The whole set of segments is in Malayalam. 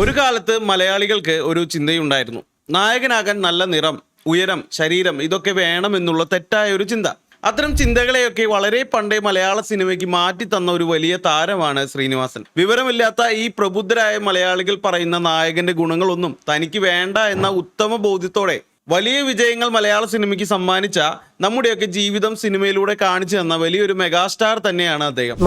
ഒരു കാലത്ത് മലയാളികൾക്ക് ഒരു ചിന്തയുണ്ടായിരുന്നു. നായകനാകാൻ നല്ല നിറം ഉയരം ശരീരം ഇതൊക്കെ വേണമെന്നുള്ള തെറ്റായ ഒരു ചിന്ത. അത്തരം ചിന്തകളെയൊക്കെ വളരെ പണ്ടേ മലയാള സിനിമയ്ക്ക് മാറ്റി തന്ന ഒരു വലിയ താരമാണ് ശ്രീനിവാസൻ. വിവരമില്ലാത്ത ഈ പ്രബുദ്ധരായ മലയാളികൾ പറയുന്ന നായകന്റെ ഗുണങ്ങളൊന്നും തനിക്ക് വേണ്ട എന്ന ഉത്തമ ബോധ്യത്തോടെ വലിയ വിജയങ്ങൾ മലയാള സിനിമയ്ക്ക് സമ്മാനിച്ച നമ്മുടെയൊക്കെ ജീവിതം സിനിമയിലൂടെ കാണിച്ചു തന്ന വലിയൊരു മെഗാസ്റ്റാർ തന്നെയാണ് അദ്ദേഹം.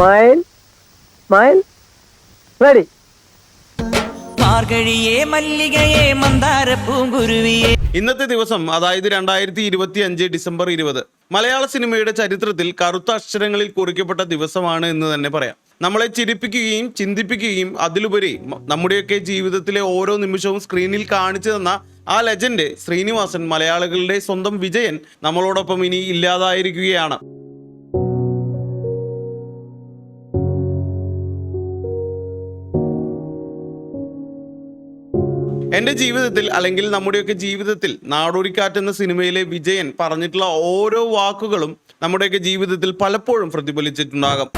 മാർഗഴിയേ മല്ലികയെ മന്ദാര പൂങ്കുരുവിയെ ഇന്നത്തെ ദിവസം അതായത് രണ്ടായിരത്തി ഇരുപത്തി അഞ്ച് ഡിസംബർ ഇരുപത് മലയാള സിനിമയുടെ ചരിത്രത്തിൽ കറുത്ത അക്ഷരങ്ങളിൽ കുറിക്കപ്പെട്ട ദിവസമാണ് എന്ന് തന്നെ പറയാം. നമ്മളെ ചിരിപ്പിക്കുകയും ചിന്തിപ്പിക്കുകയും അതിലുപരി നമ്മുടെയൊക്കെ ജീവിതത്തിലെ ഓരോ നിമിഷവും സ്ക്രീനിൽ കാണിച്ചു തന്ന ആ ലെജൻഡ് ശ്രീനിവാസൻ മലയാളികളുടെ സ്വന്തം വിജയൻ നമ്മളോടൊപ്പം ഇനി ഇല്ലാതായിരിക്കുകയാണ്. എന്റെ ജീവിതത്തിൽ അല്ലെങ്കിൽ നമ്മുടെയൊക്കെ ജീവിതത്തിൽ നാടോടിക്കാറ്റ് എന്ന സിനിമയിലെ വിജയൻ പറഞ്ഞിട്ടുള്ള ഓരോ വാക്കുകളും നമ്മുടെയൊക്കെ ജീവിതത്തിൽ പലപ്പോഴും പ്രതിഫലിച്ചിട്ടുണ്ടാകും.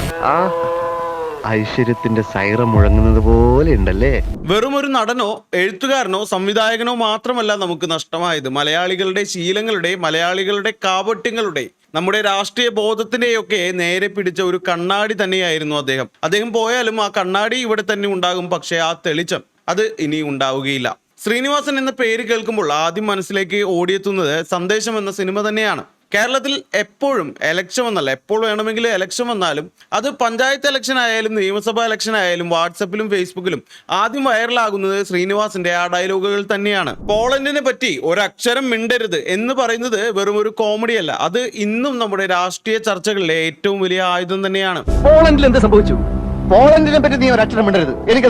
ഐശ്വര്യത്തിന്റെ സൈറ മുഴങ്ങുന്നത് പോലെ ഉണ്ടല്ലേ? വെറും ഒരു നടനോ എഴുത്തുകാരനോ സംവിധായകനോ മാത്രമല്ല നമുക്ക് നഷ്ടമായത്. മലയാളികളുടെ ശീലങ്ങളുടെ മലയാളികളുടെ കാപട്യങ്ങളുടെ നമ്മുടെ രാഷ്ട്രീയ ബോധത്തിന്റെയൊക്കെ നേരെ പിടിച്ച ഒരു കണ്ണാടി തന്നെയായിരുന്നു അദ്ദേഹം. അദ്ദേഹം പോയാലും ആ കണ്ണാടി ഇവിടെ തന്നെ ഉണ്ടാകും. പക്ഷേ ആ തെളിച്ചം അത് ഇനി ഉണ്ടാവുകയില്ല. ശ്രീനിവാസൻ എന്ന പേര് കേൾക്കുമ്പോൾ ആദ്യം മനസ്സിലേക്ക് ഓടിയെത്തുന്നത് സന്ദേശം എന്ന സിനിമ തന്നെയാണ്. കേരളത്തിൽ എപ്പോഴും എലക്ഷൻ വന്നല്ല എപ്പോൾ വേണമെങ്കിൽ എലക്ഷൻ വന്നാലും അത് പഞ്ചായത്ത് എലക്ഷൻ ആയാലും നിയമസഭാ എലക്ഷൻ ആയാലും വാട്സപ്പിലും ഫേസ്ബുക്കിലും ആദ്യം വൈറലാകുന്നത് ശ്രീനിവാസിന്റെ ആ ഡയലോഗുകൾ തന്നെയാണ്. പോളണ്ടിനെ പറ്റി ഒരക്ഷരം മിണ്ടരുത് എന്ന് പറയുന്നത് വെറും ഒരു കോമഡിയല്ല അത് ഇന്നും നമ്മുടെ രാഷ്ട്രീയ ചർച്ചകളിലെ ഏറ്റവും വലിയ ആയുധം തന്നെയാണ്. പോളണ്ടിൽ എന്ത് സംഭവിച്ചു?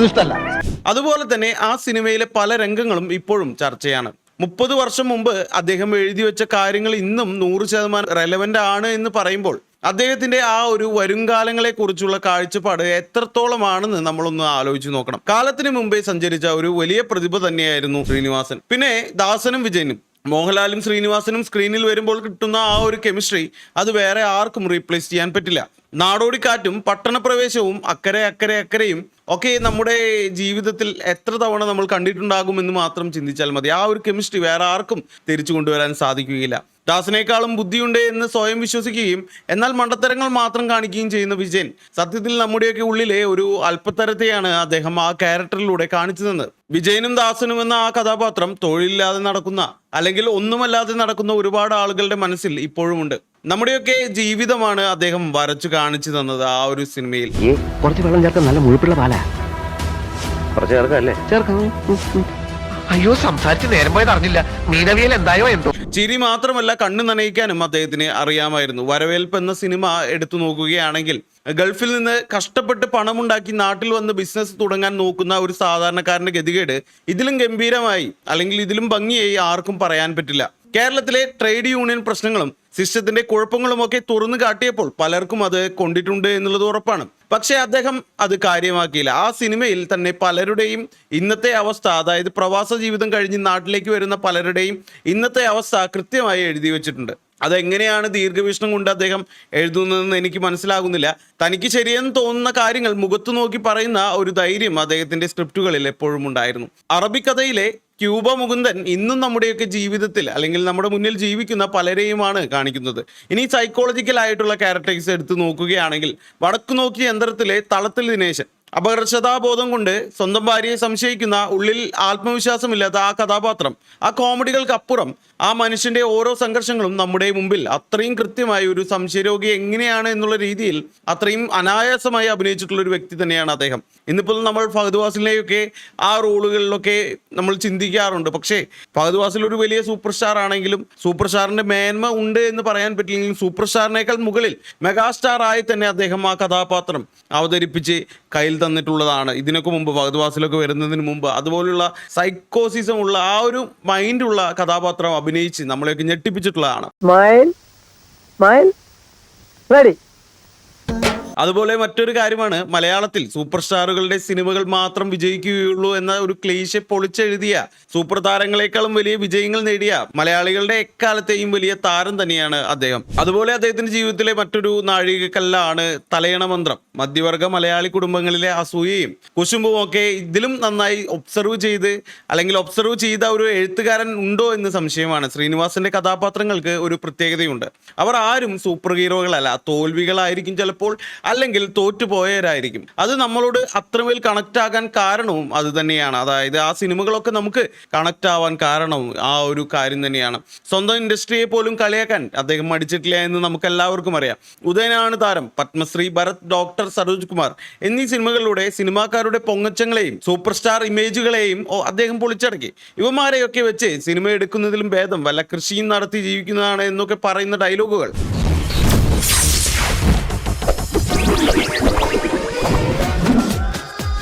ഇഷ്ടമല്ല. അതുപോലെ തന്നെ ആ സിനിമയിലെ പല രംഗങ്ങളും ഇപ്പോഴും ചർച്ചയാണ്. മുപ്പത് വർഷം മുമ്പ് അദ്ദേഹം എഴുതി വെച്ച കാര്യങ്ങൾ ഇന്നും നൂറ് ശതമാനം റെലവെന്റ് ആണ് എന്ന് പറയുമ്പോൾ അദ്ദേഹത്തിന്റെ ആ ഒരു വരുംകാലങ്ങളെ കുറിച്ചുള്ള കാഴ്ചപ്പാട് എത്രത്തോളമാണെന്ന് നമ്മളൊന്ന് ആലോചിച്ച് നോക്കണം. കാലത്തിന് മുമ്പേ സഞ്ചരിച്ച ഒരു വലിയ പ്രതിഭ തന്നെയായിരുന്നു ശ്രീനിവാസൻ. പിന്നെ ദാസനും വിജയനും. മോഹൻലാലും ശ്രീനിവാസനും സ്ക്രീനിൽ വരുമ്പോൾ കിട്ടുന്ന ആ ഒരു കെമിസ്ട്രി അത് വേറെ ആർക്കും റീപ്ലേസ് ചെയ്യാൻ പറ്റില്ല. നാടോടിക്കാറ്റും പട്ടണപ്രവേശവും അക്കരെ അക്കരെ അക്കരെയും ഒക്കെ നമ്മുടെ ജീവിതത്തിൽ എത്ര തവണ നമ്മൾ കണ്ടിട്ടുണ്ടാകും എന്ന് മാത്രം ചിന്തിച്ചാൽ മതി. ആ ഒരു കെമിസ്ട്രി വേറെ ആർക്കും തിരിച്ചു കൊണ്ടുവരാൻ സാധിക്കുകയില്ല. ദാസിനേക്കാളും ബുദ്ധിയുണ്ട് എന്ന് സ്വയം വിശ്വസിക്കുകയും എന്നാൽ മണ്ടത്തരങ്ങൾ മാത്രം കാണിക്കുകയും ചെയ്യുന്ന വിജയൻ സത്യത്തിൽ നമ്മുടെയൊക്കെ ഉള്ളിലെ ഒരു അല്പത്തരത്തെയാണ് അദ്ദേഹം ആ ക്യാരക്ടറിലൂടെ കാണിച്ചു തന്നത്. വിജയനും ദാസനും എന്ന ആ കഥാപാത്രം തൊഴിലില്ലാതെ നടക്കുന്ന അല്ലെങ്കിൽ ഒന്നുമല്ലാതെ നടക്കുന്ന ഒരുപാട് ആളുകളുടെ മനസ്സിൽ ഇപ്പോഴുമുണ്ട്. നമ്മുടെയൊക്കെ ജീവിതമാണ് അദ്ദേഹം വരച്ചു കാണിച്ചു തന്നത് ആ ഒരു സിനിമയിൽ. കുറച്ച് വെള്ളം ചേർക്കാൻ നല്ല മുഴുപ്പുള്ള പാലാ. കുറച്ച് ചേർക്കല്ലേ? ചേർക്കാം. ഉം, ഉം. അയ്യോ സംസാരിച്ച് നേരം പോയത് അറിഞ്ഞില്ല. മീനവിയൽ എന്തായോ എന്തോ. ചിരി മാത്രമല്ല കണ്ണു നനയിക്കാനും അദ്ദേഹത്തിന് അറിയാമായിരുന്നു. വരവേൽപ്പ് എന്ന സിനിമ എടുത്തു നോക്കുകയാണെങ്കിൽ ഗൾഫിൽ നിന്ന് കഷ്ടപ്പെട്ട് പണമുണ്ടാക്കി നാട്ടിൽ വന്ന് ബിസിനസ് തുടങ്ങാൻ നോക്കുന്ന ഒരു സാധാരണക്കാരന്റെ ഗതികേട് ഇതിലും ഗംഭീരമായി അല്ലെങ്കിൽ ഇതിലും ഭംഗിയായി ആർക്കും പറയാൻ പറ്റില്ല. കേരളത്തിലെ ട്രേഡ് യൂണിയൻ പ്രശ്നങ്ങളും സിസ്റ്റത്തിന്റെ കുഴപ്പങ്ങളുമൊക്കെ തുറന്നു കാട്ടിയപ്പോൾ പലർക്കും അത് കൊണ്ടിട്ടുണ്ട് എന്നുള്ളത് ഉറപ്പാണ്. പക്ഷേ അദ്ദേഹം അത് കാര്യമാക്കിയില്ല. ആ സിനിമയിൽ തന്നെ പലരുടെയും ഇന്നത്തെ അവസ്ഥ അതായത് പ്രവാസ ജീവിതം കഴിഞ്ഞ് നാട്ടിലേക്ക് വരുന്ന പലരുടെയും ഇന്നത്തെ അവസ്ഥ കൃത്യമായി എഴുതി വെച്ചിട്ടുണ്ട്. അതെങ്ങനെയാണ് ദീർഘവീക്ഷണം കൊണ്ട് അദ്ദേഹം എഴുതുന്നതെന്ന് എനിക്ക് മനസ്സിലാകുന്നില്ല. തനിക്ക് ശരിയെന്ന് തോന്നുന്ന കാര്യങ്ങൾ മുഖത്തു നോക്കി പറയുന്ന ഒരു ധൈര്യം അദ്ദേഹത്തിന്റെ സ്ക്രിപ്റ്റുകളിൽ എപ്പോഴും ഉണ്ടായിരുന്നു. അറബിക്കഥയിലെ ക്യൂബ മുകുന്ദൻ ഇന്നും നമ്മുടെയൊക്കെ ജീവിതത്തിൽ അല്ലെങ്കിൽ നമ്മുടെ മുന്നിൽ ജീവിക്കുന്ന പലരെയുമാണ് കാണിക്കുന്നത്. ഇനി സൈക്കോളജിക്കൽ ആയിട്ടുള്ള ക്യാരക്ടേഴ്സ് എടുത്ത് നോക്കുകയാണെങ്കിൽ വടക്കു നോക്കിയ യന്ത്രത്തിലെ തളത്തിൽ ദിനേശൻ അപകർഷതാബോധം കൊണ്ട് സ്വന്തം ഭാര്യയെ സംശയിക്കുന്ന ഉള്ളിൽ ആത്മവിശ്വാസമില്ലാത്ത ആ കഥാപാത്രം ആ കോമഡികൾക്ക് അപ്പുറം ആ മനുഷ്യന്റെ ഓരോ സംഘർഷങ്ങളും നമ്മുടെ മുമ്പിൽ അത്രയും കൃത്യമായി ഒരു സംശയരോഗി എങ്ങനെയാണ് എന്നുള്ള രീതിയിൽ അത്രയും അനായാസമായി അഭിനയിച്ചിട്ടുള്ള ഒരു വ്യക്തി തന്നെയാണ് അദ്ദേഹം. ഇന്നിപ്പോൾ നമ്മൾ ഫഹദ് വാസിലിനെയൊക്കെ ആ റോളുകളിലൊക്കെ നമ്മൾ ചിന്തിക്കാറുണ്ട്. പക്ഷേ ഫഹദ് വാസിൽ ഒരു വലിയ സൂപ്പർ സ്റ്റാർ ആണെങ്കിലും സൂപ്പർ സ്റ്റാറിന്റെ മേന്മ ഉണ്ട് എന്ന് പറയാൻ പറ്റില്ലെങ്കിലും സൂപ്പർ സ്റ്റാറിനേക്കാൾ മുകളിൽ മെഗാസ്റ്റാർ ആയി തന്നെ അദ്ദേഹം ആ കഥാപാത്രം അവതരിപ്പിച്ച് കയ്യിൽ തന്നിട്ടുള്ളതാണ്. ഇതിനൊക്കെ മുമ്പ് ഭഗതവാസിലൊക്കെ വരുന്നതിന് മുമ്പ് അതുപോലുള്ള സൈക്കോസിസം ഉള്ള ആ ഒരു മൈൻഡുള്ള കഥാപാത്രം അഭിനയിച്ച് നമ്മളെയൊക്കെ ഞെട്ടിപ്പിച്ചിട്ടുള്ളതാണ്. Smile. അതുപോലെ മറ്റൊരു കാര്യമാണ് മലയാളത്തിൽ സൂപ്പർ സ്റ്റാറുകളുടെ സിനിമകൾ മാത്രം വിജയിക്കുകയുള്ളൂ എന്ന ഒരു ക്ലീശ പൊളിച്ചെഴുതിയ സൂപ്പർ താരങ്ങളെക്കാളും വലിയ വിജയങ്ങൾ നേടിയ മലയാളികളുടെ എക്കാലത്തെയും വലിയ താരം തന്നെയാണ് അദ്ദേഹം. അതുപോലെ അദ്ദേഹത്തിന്റെ ജീവിതത്തിലെ മറ്റൊരു നാഴികക്കല്ലാണ് തലയണ മന്ത്രം. മധ്യവർഗ മലയാളി കുടുംബങ്ങളിലെ അസൂയയും കുശുമ്പും ഒക്കെ ഇതിലും നന്നായി ഒബ്സർവ് ചെയ്ത് അല്ലെങ്കിൽ ഒബ്സർവ് ചെയ്ത ഒരു എഴുത്തുകാരൻ ഉണ്ടോ എന്ന് സംശയമാണ്. ശ്രീനിവാസന്റെ കഥാപാത്രങ്ങൾക്ക് ഒരു പ്രത്യേകതയുണ്ട്. അവർ ആരും സൂപ്പർ ഹീറോകളല്ല തോൽവികളായിരിക്കും ചിലപ്പോൾ അല്ലെങ്കിൽ തോറ്റുപോയവരായിരിക്കും. അത് നമ്മളോട് അത്രമേൽ കണക്ട് ആകാൻ കാരണവും അത് തന്നെയാണ്. അതായത് ആ സിനിമകളൊക്കെ നമുക്ക് കണക്ട് ആവാൻ കാരണവും ആ ഒരു കാര്യം തന്നെയാണ്. സ്വന്തം ഇൻഡസ്ട്രിയെ പോലും കളിയാക്കാൻ അദ്ദേഹം മടിച്ചിട്ടില്ല എന്ന് നമുക്ക് എല്ലാവർക്കും അറിയാം. ഉദയനാണ് താരം. പത്മശ്രീ ഭരത് ഡോക്ടർ സരോജ് കുമാർ എന്നീ സിനിമകളിലൂടെ സിനിമാക്കാരുടെ പൊങ്ങച്ചങ്ങളെയും സൂപ്പർ സ്റ്റാർ ഇമേജുകളെയും അദ്ദേഹം പൊളിച്ചടക്കി. ഇവന്മാരെയൊക്കെ വെച്ച് സിനിമ എടുക്കുന്നതിലും ഭേദം വല്ല കൃഷിയും നടത്തി ജീവിക്കുന്നതാണ് എന്നൊക്കെ പറയുന്ന ഡയലോഗുകൾ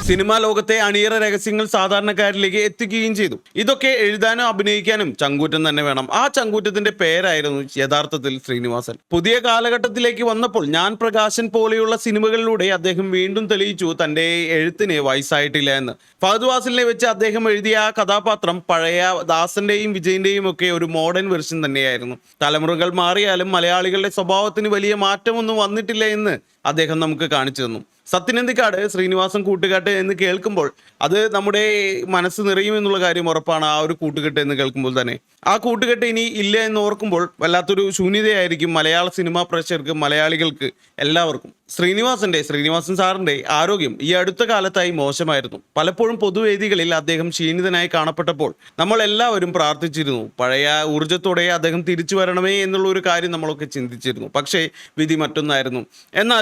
സിനിമാ ലോകത്തെ അണിയറ രഹസ്യങ്ങൾ സാധാരണക്കാരിലേക്ക് എത്തിക്കുകയും ചെയ്തു. ഇതൊക്കെ എഴുതാനും അഭിനയിക്കാനും ചങ്കൂറ്റം തന്നെ വേണം. ആ ചങ്കൂറ്റത്തിന്റെ പേരായിരുന്നു യഥാർത്ഥത്തിൽ ശ്രീനിവാസൻ. പുതിയ കാലഘട്ടത്തിലേക്ക് വന്നപ്പോൾ ഞാൻ പ്രകാശൻ പോലെയുള്ള സിനിമകളിലൂടെ അദ്ദേഹം വീണ്ടും തെളിയിച്ചു തന്റെ എഴുത്തിന് വയസ്സായിട്ടില്ല എന്ന്. ഫഹദ് വാസിലിനെ വെച്ച് അദ്ദേഹം എഴുതിയ ആ കഥാപാത്രം പഴയ ദാസന്റെയും വിജയന്റെയും ഒക്കെ ഒരു മോഡേൺ വെർഷൻ തന്നെയായിരുന്നു. തലമുറകൾ മാറിയാലും മലയാളികളുടെ സ്വഭാവത്തിന് വലിയ മാറ്റമൊന്നും വന്നിട്ടില്ല എന്ന് അദ്ദേഹം നമുക്ക് കാണിച്ചു തന്നു. സത്യനന്ദിക്കാട് ശ്രീനിവാസൻ കൂട്ടുകെട്ട് എന്ന് കേൾക്കുമ്പോൾ അത് നമ്മുടെ മനസ്സ് നിറയും എന്നുള്ള കാര്യം ഉറപ്പാണ് ആ ഒരു കൂട്ടുകെട്ട് എന്ന് കേൾക്കുമ്പോൾ തന്നെ. ആ കൂട്ടുകെട്ട് ഇനി ഇല്ല എന്ന് ഓർക്കുമ്പോൾ വല്ലാത്തൊരു ശൂന്യതയായിരിക്കും മലയാള സിനിമാ പ്രേക്ഷകർക്ക് മലയാളികൾക്ക് എല്ലാവർക്കും. ശ്രീനിവാസന്റെ ശ്രീനിവാസൻ സാറിന്റെ ആരോഗ്യം ഈ അടുത്ത കാലത്തായി മോശമായിരുന്നു. പലപ്പോഴും പൊതുവേദികളിൽ അദ്ദേഹം ക്ഷീണിതനായി കാണപ്പെട്ടപ്പോൾ നമ്മൾ എല്ലാവരും പ്രാർത്ഥിച്ചിരുന്നു. പഴയ ഊർജത്തോടെ അദ്ദേഹം തിരിച്ചു വരണമേ എന്നുള്ള ഒരു കാര്യം നമ്മളൊക്കെ ചിന്തിച്ചിരുന്നു. പക്ഷേ വിധി മറ്റൊന്നായിരുന്നു.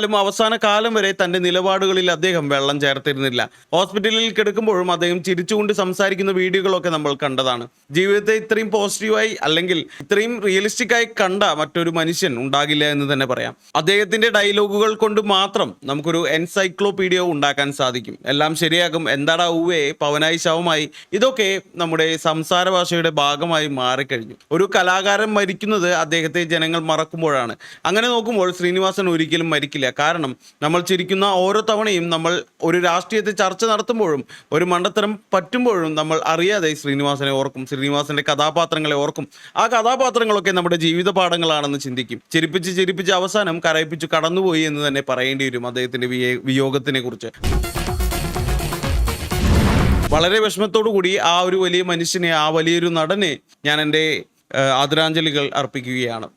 എന്നാലും അവസാന കാലം വരെ തന്റെ നിലപാടുകളിൽ അദ്ദേഹം വെള്ളം ചേർത്തിരുന്നില്ല. ഹോസ്പിറ്റലിൽ കിടക്കുമ്പോഴും അദ്ദേഹം ചിരിച്ചുകൊണ്ട് സംസാരിക്കുന്ന വീഡിയോകളൊക്കെ നമ്മൾ കണ്ടതാണ്. ജീവിതത്തെ ഇത്രയും പോസിറ്റീവായി അല്ലെങ്കിൽ ഇത്രയും റിയലിസ്റ്റിക് ആയി കണ്ട മറ്റൊരു മനുഷ്യൻ ഉണ്ടാകില്ല എന്ന് തന്നെ പറയാം. അദ്ദേഹത്തിന്റെ ഡയലോഗുകൾ കൊണ്ട് മാത്രം നമുക്കൊരു എൻസൈക്ലോപീഡിയ ഉണ്ടാക്കാൻ സാധിക്കും. എല്ലാം ശരിയാകും എന്താടാ ഊവേ പവനായി ശവമായി. ഇതൊക്കെ നമ്മുടെ സംസാര ഭാഷയുടെ ഭാഗമായി മാറിക്കഴിഞ്ഞു. ഒരു കലാകാരൻ മരിക്കുന്നത് അദ്ദേഹത്തെ ജനങ്ങൾ മറക്കുമ്പോഴാണ്. അങ്ങനെ നോക്കുമ്പോൾ ശ്രീനിവാസൻ ഒരിക്കലും മരിക്കില്ല. കാരണം നമ്മൾ ചിരിക്കുന്ന ഓരോ തവണയും നമ്മൾ ഒരു രാഷ്ട്രീയത്തെ ചർച്ച നടത്തുമ്പോഴും ഒരു മണ്ടത്തരം പറ്റുമ്പോഴും നമ്മൾ അറിയാതെ ശ്രീനിവാസനെ ഓർക്കും ശ്രീനിവാസന്റെ കഥാപാത്രങ്ങളെ ഓർക്കും. ആ കഥാപാത്രങ്ങളൊക്കെ നമ്മുടെ ജീവിത പാഠങ്ങളാണെന്ന് ചിന്തിക്കും. ചിരിപ്പിച്ച് ചിരിപ്പിച്ച് അവസാനം കരയിപ്പിച്ച് കടന്നുപോയി എന്ന് തന്നെ പറയേണ്ടി വരും അദ്ദേഹത്തിന്റെ വിയോഗത്തിനെ കുറിച്ച്. വളരെ വിഷമത്തോടു കൂടി ആ ഒരു വലിയ മനുഷ്യനെ ആ വലിയൊരു നടനെ ഞാൻ എന്റെ ആദരാഞ്ജലികൾ അർപ്പിക്കുകയാണ്.